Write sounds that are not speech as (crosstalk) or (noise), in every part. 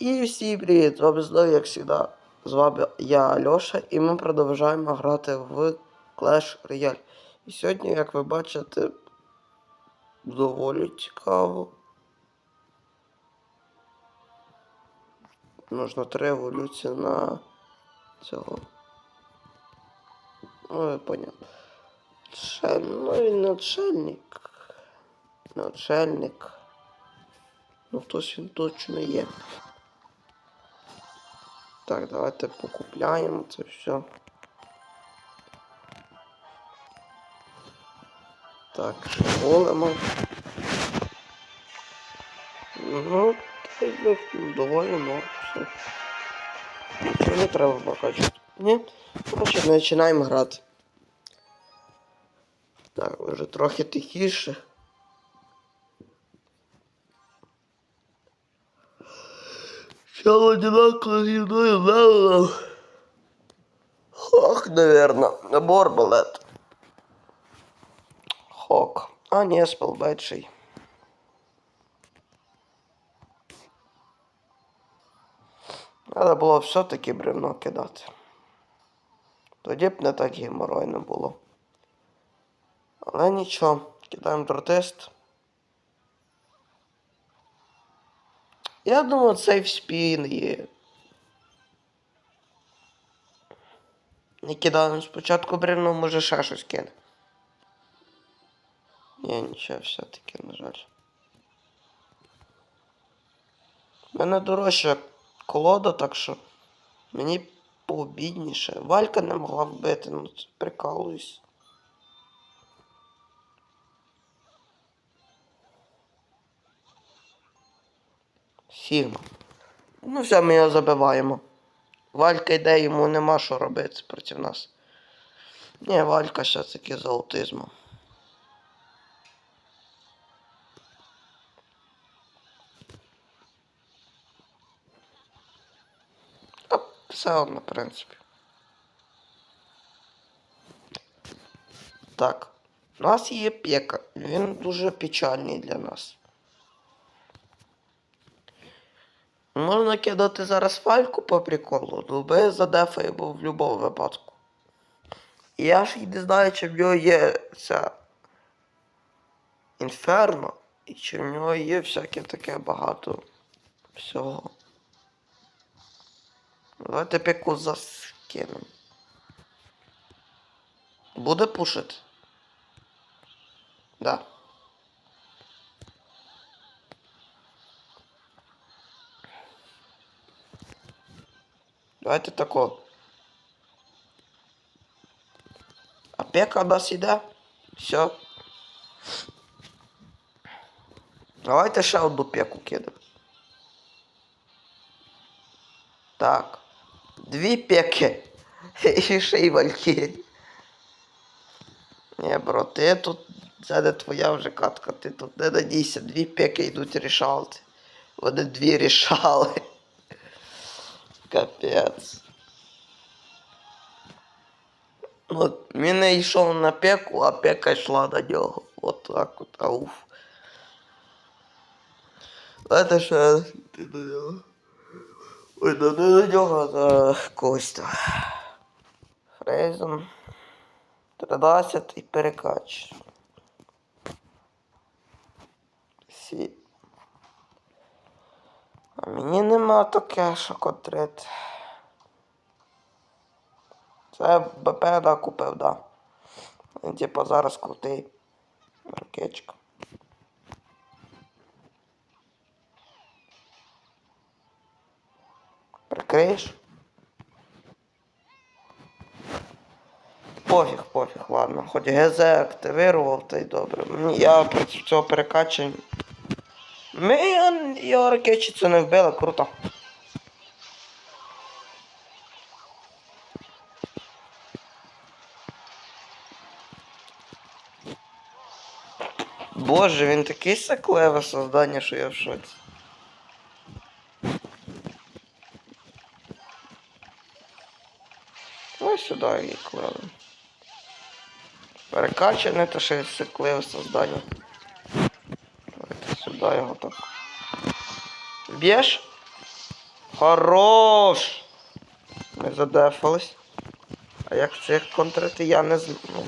І всім привіт! З вами знову, як завжди, з вами я, Альоша, і ми продовжуємо грати в Clash Royale. І сьогодні, як ви бачите, доволі цікаво. Нужно три еволюції на цього. Ну, я поняв. Ще, ну він начальник. Начальник. Ну, хтось він точно є. Так, давайте покупляємо це все. Так, големо. Ну, й, ну, доволі норм все. Нічого не треба покачати. Ні? Короче, починаємо грати. Так, вже трохи тихіше. Все одинаково зі мною левелом. Хок, наверно. Набор балет. Хок. А, ні, спелбетший. Треба було все-таки бревно кидати. Тоді б не так геморойно було. Але нічого, кидаємо протест. Я думаю, цей спін є. Не кидаємо спочатку бревно, може ще щось кине. Ні, нічого, все-таки, на жаль. У мене дорожча колода, так що мені пообідніше. Валька не могла вбити, ну це прикалуюсь. Сігма. Ну все, ми його забиваємо. Валька йде, йому нема що робити проти нас. Ні, Валька ще таки з аутизмом. Все одно, в принципі. Так. У нас є пека. Він дуже печальний для нас. Можна кидати зараз фальку по приколу, ну би задефаємо в будь-якому випадку. Я ж і не знаю, чи в нього є ця інферно, і чи в нього є всяке таке багато всього. Давайте піку заскинемо. Буде пушити? Да. Давайте тако. Опека у нас іде. Все. Давайте ще одну пеку кидаємо. Так. Дві пеки. (laughs) І ще й валькірі. Ні, бро, ти тут. Це не твоя вже катка, ти тут не надійся. Дві пеки йдуть рішалти. Вони дві рішали. Капець. От він не йшов на пеку, а пека йшла на нього. От так от, ауф. Давайте ще ти до нього. Ой, ну не до нього, а до когось там. Фрейзен. 13 і перекач. Всі. А мені нема таке, що котрити. Це БП да, купив, да. Він типу зараз крутий. Ракетчик. Прикриєш? Пофіг, пофіг, ладно. Хоч ГЗ активував, та й добре. Я проти цього перекачую. Ми його ракетчицю не вбили, круто. Боже, він такий сакливе создання, що я в шоці. Ось сюди її клали. Перекачане, то ще й сакливе создання. Сюди його так. Б'єш? Хорош! Ми задефались. А як цих контрити я не знаю. Ну,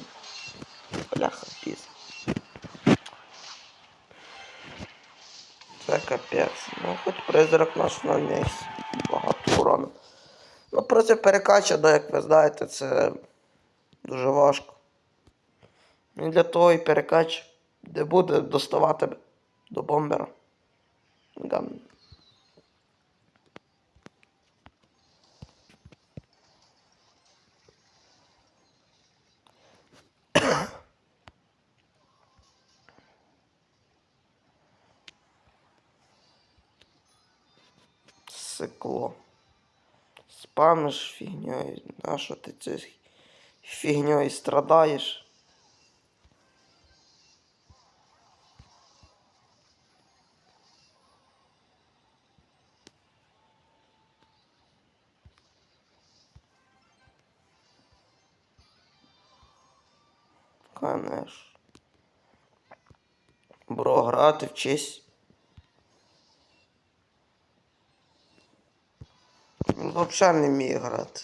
бляха, піз. Це капець. Ну, хоч призрак наш наніс багато урону. Ну, проти перекачано, як ви знаєте, це дуже важко. І для того і перекач, де буде доставати до бомбера. Ган. Сикло. Спамиш фігньою. На що ти цією фігньою страдаєш? Конечно. Бро, грати вчись. Він взагалі не вміє грати.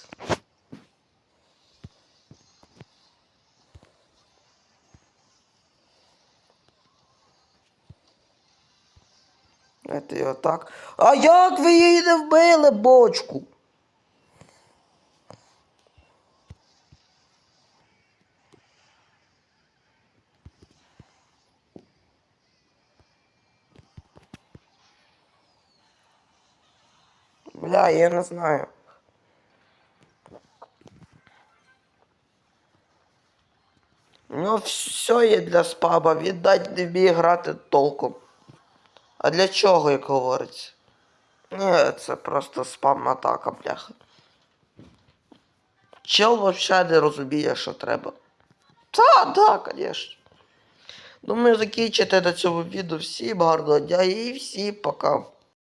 Це його так. А як ви її не вбили, бочку? Бля, я не знаю. У нього все є для спаба, віддать не вміє грати толком. А для чого, як говориться? Ні, це просто спам атака, бляха. Чел взагалі не розуміє, що треба. Та, да, звісно. Думаю, закінчити на цьому відео. Всім гарного дня і всім пока.